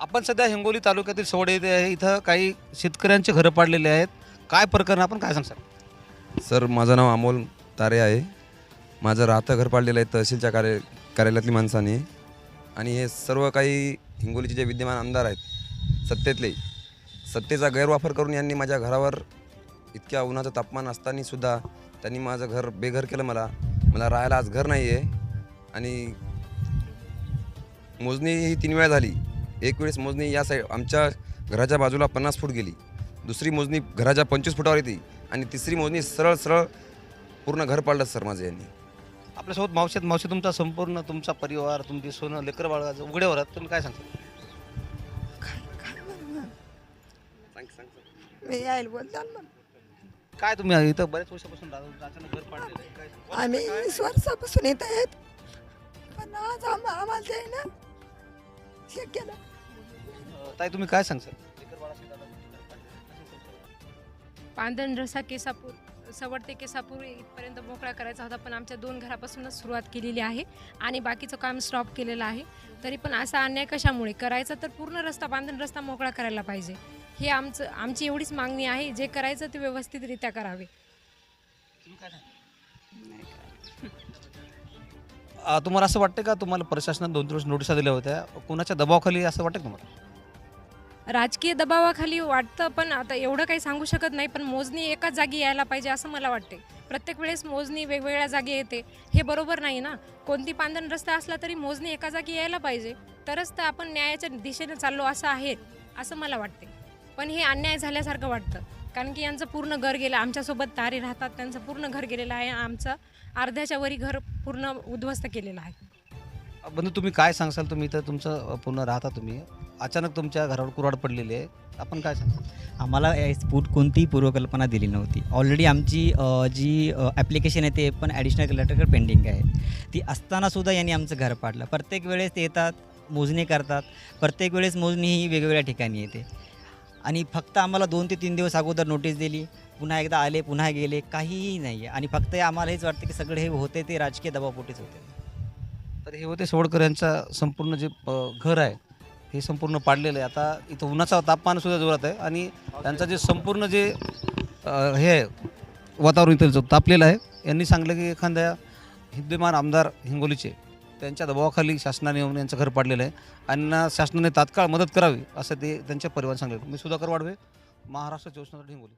आपण सध्या हिंगोली तालुक्यातील सोडे येथे आहे. इथं काही शेतकऱ्यांचे घरं पाडलेले आहेत. काय प्रकरण आपण काय सांगसाल सर माझं नाव अमोल तारे आहे. माझं राहतं घर पाडलेलं आहे तहसीलच्या कार्य कार्यालयातली माणसाने. आणि हे सर्व काही हिंगोलीचे जे विद्यमान आमदार आहेत सत्तेतले सत्तेचा गैरवापर करून यांनी माझ्या घरावर इतक्या उन्हाचं तापमान असतानासुद्धा त्यांनी माझं घर बेघर केलं मला. मला राहायला आज घर नाही आहे आणि मोजणी ही तीन वेळा झाली. एक वेळेस मोजणी या साईड आमच्या घराच्या बाजूला पन्नास फूट गेली. दुसरी मोजणी घराच्या पंचवीस फुटावर येते. आणि तिसरी मोजणी सरळ सरळ पूर्ण घर पाडलं सर माझं यांनी. आपल्यासोबत मावशात मावशी तुमचा संपूर्ण तुमचा परिवार तुमची सोनं लेकर बाळगाचं उघड्यावर आहात तुम्ही काय सांगता? मी यायला काय तुम्ही इथं बऱ्याच वर्षापासून राहता, अचानक घर पाडलेलं आहे. काय सांगता? आम्ही वीस वर्षापासून येत आहेत. पण आज आम आम्हाला ते ना हे केलं ताई तुम्ही काय संसार? पांधन रसा केसापूर सवड ते केसापूर इथपर्यंत मोकळा करायचा होता पण आमच्या दोन घरापासूनच सुरुवात केलेली आहे आणि बाकीचं काम स्टॉप केलेलं आहे. तरी पण असा अन्याय कशामुळे? करायचा तर पूर्ण रस्ता बांधून रस्ता मोकळा करायला पाहिजे. हे आमचं आमची एवढीच मागणी आहे जे करायचं ते व्यवस्थितरित्या करावे. सांगता? तुम्हाला असं वाटतं का तुम्हाला प्रशासनाने दोन दिवस नोटिसा दिल्या होत्या? कोणाच्या दबावाखाली असं वाटतं तुम्हाला? राजकीय दबावाखाली वाटतं पण आता एवढं काही सांगू शकत नाही पण मोजणी एकाच जागी यायला पाहिजे असं मला वाटते प्रत्येक वेळेस मोजणी वेगवेगळ्या जागी येते. हे बरोबर नाही ना? कोणती पांधन रस्ता असला तरी मोजणी एका जागी यायला पाहिजे. तरच तर आपण न्यायाच्या दिशेने चाललो असं आहे असं मला वाटते पण हे अन्याय झाल्यासारखं वाटतं. कारण की यांचं पूर्ण घर गेलं आमच्यासोबत तारे राहतात त्यांचं पूर्ण घर गेलेलं आहे आमचं अर्ध्याच्या वरी घर पूर्ण उद्ध्वस्त केलेलं आहे. बंधू तुम्ही काय सांगसाल तुम्ही तर तुमचं पूर्ण राहता तुम्ही. अचानक तुमच्या घरावर कुराड पडलेली आहे. आपण काय सांगता आम्हाला स्फूट कोणतीही पूर्वकल्पना दिली नव्हती. ऑलरेडी आमची जी ॲप्लिकेशन आहे ते पण ॲडिशनल कलेक्टरकडे पेंडिंग आहे. ती असतानासुद्धा यांनी आमचं घर पाडलं. प्रत्येक वेळेस ते येतात मोजणी करतात. प्रत्येक वेळेस मोजणी ही वेगवेगळ्या ठिकाणी येते. आणि फक्त आम्हाला दोन ते तीन दिवस अगोदर नोटीस दिली. पुन्हा एकदा आले पुन्हा गेले काहीही नाही आहे आणि फक्त आम्हाला हेच वाटतं की सगळे हे होते ते राजकीय दबावपोटीच होते. तर हे होते सवडकर यांचा संपूर्ण जे घर आहे हे संपूर्ण पाडलेलं आहे. आता इथं उन्हाचा तापमानसुद्धा जोरात आहे आणि त्यांचं जे संपूर्ण जे हे आहे, वातावरण इथं जो तापलेलं आहे यांनी सांगलं की एखाद्या विद्यमान आमदार हिंगोलीचे त्यांच्या दबावाखाली शासनाने येऊन यांचं घर पाडलेलं आहे. आणि शासनाने तात्काळ मदत करावी असं ते त्यांच्या परिवार सांगले मी सुधाकर वाढवे महाराष्ट्र चोवीस हिंगोली.